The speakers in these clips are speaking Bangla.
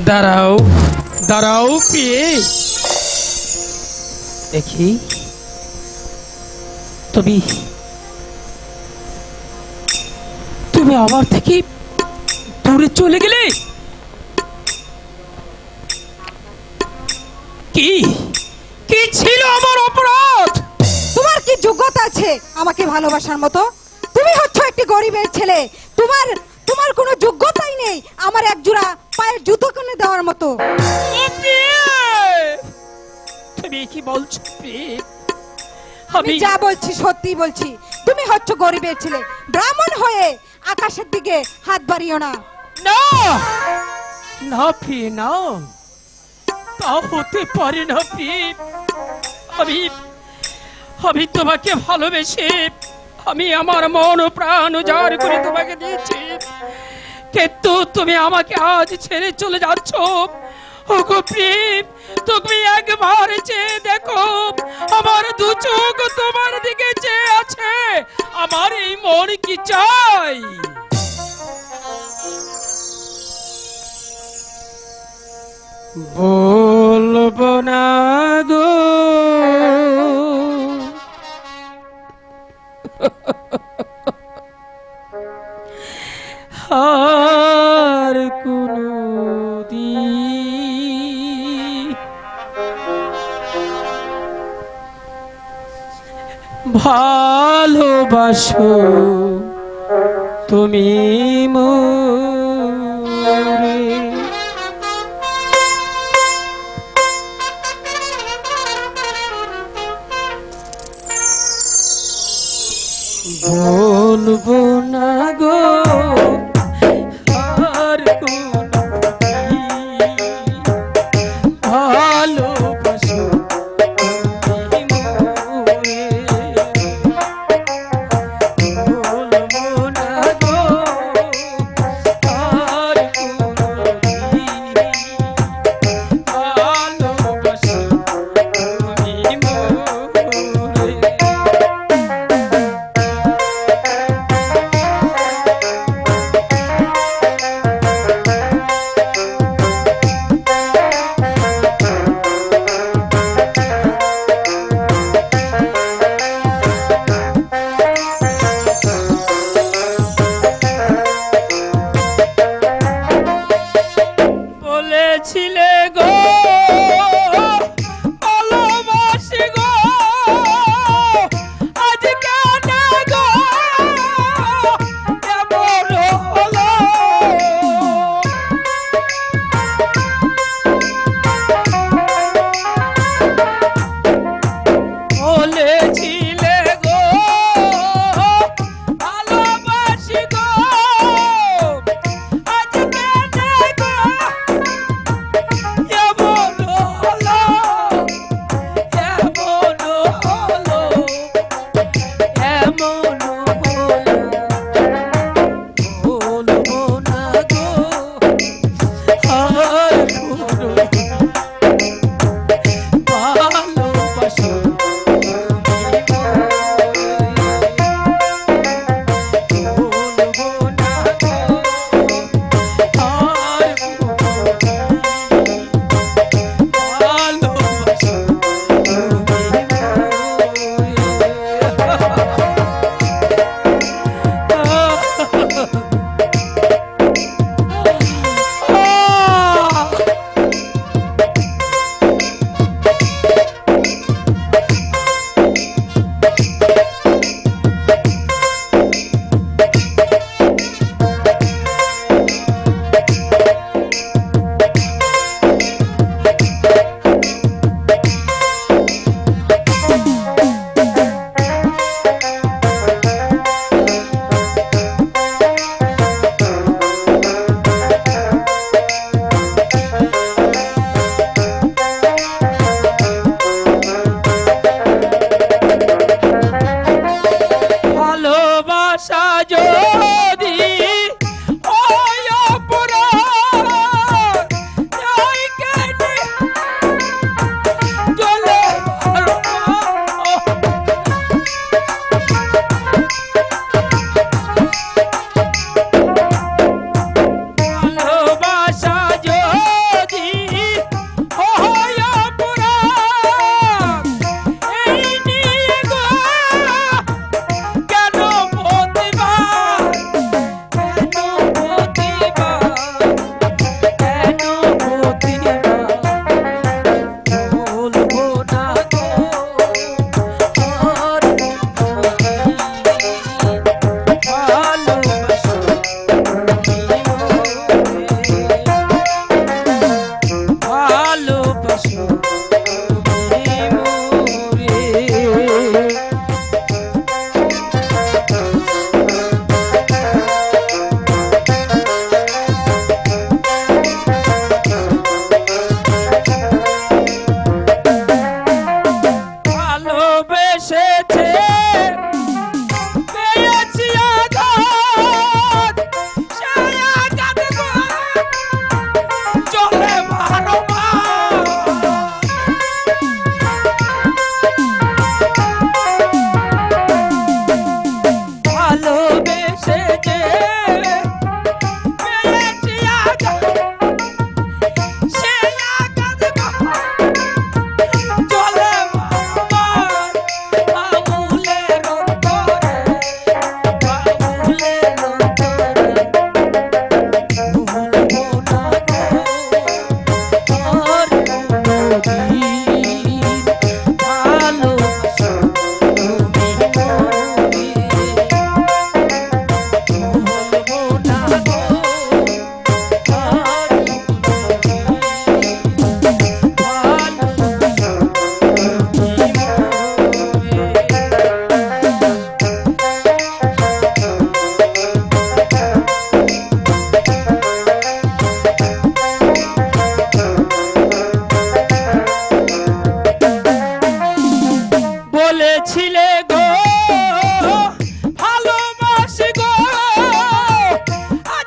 দাঁড়াও দাঁড়াও পেয়ে। দেখি। তুমি তুমি আমার থেকে দূরে চলে গেলে? কি? কি ছিল আমার অপরাধ? তোমার কি যোগ্যতা আছে আমাকে ভালোবাসার মতো? তুমি হচ্ছ একটি গরিবের ছেলে। তোমার তোমার কোনো যোগ্যতাই নেই। আমার এক জোড়া পায়ের জুতো কিনে দেওয়ার মতো। তুমি কি বলছো আমি যা বলছি সত্যি বলছি। তুমি হচ্ছ গরিবের ছেলে। ব্রাহ্মণ হয়ে আকাশের দিকে হাত বাড়িও না। না! না প্রিয়ে না তা হতে পারে না প্রিয়ে আমি আমি তোমাকে ভালোবেসে আমি আমার মন প্রাণ উজাড় করে তোমাকে দিয়েছি। কিন্তু তুমি আমাকে আজ ছেড়ে চলে যাচ্ছ। ওগো তুমি একবার চেয়ে দেখো, আমার দু চোখ তোমার দিকে চেয়ে আছে, আমার এই মন কি চাই? বলব ভালোবাসো তুমি মোরে। বোন গো ভালোবাসা এসেছে।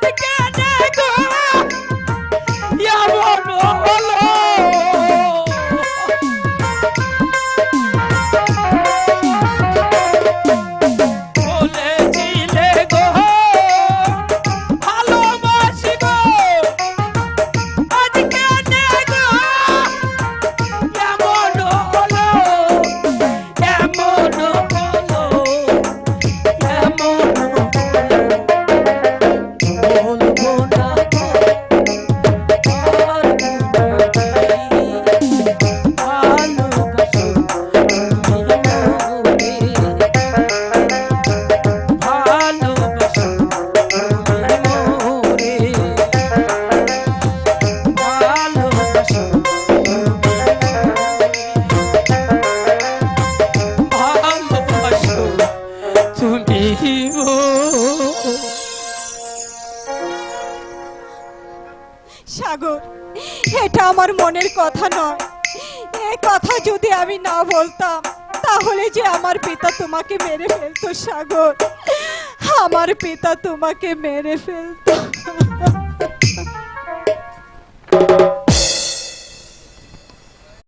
the dance. কথা নয়। এ কথা যদি আমি না বলতাম, তাহলে যে আমার পিতা তোমাকে মেরে ফেলতো, সাগর। আমার পিতা তোমাকে মেরে ফেলতো।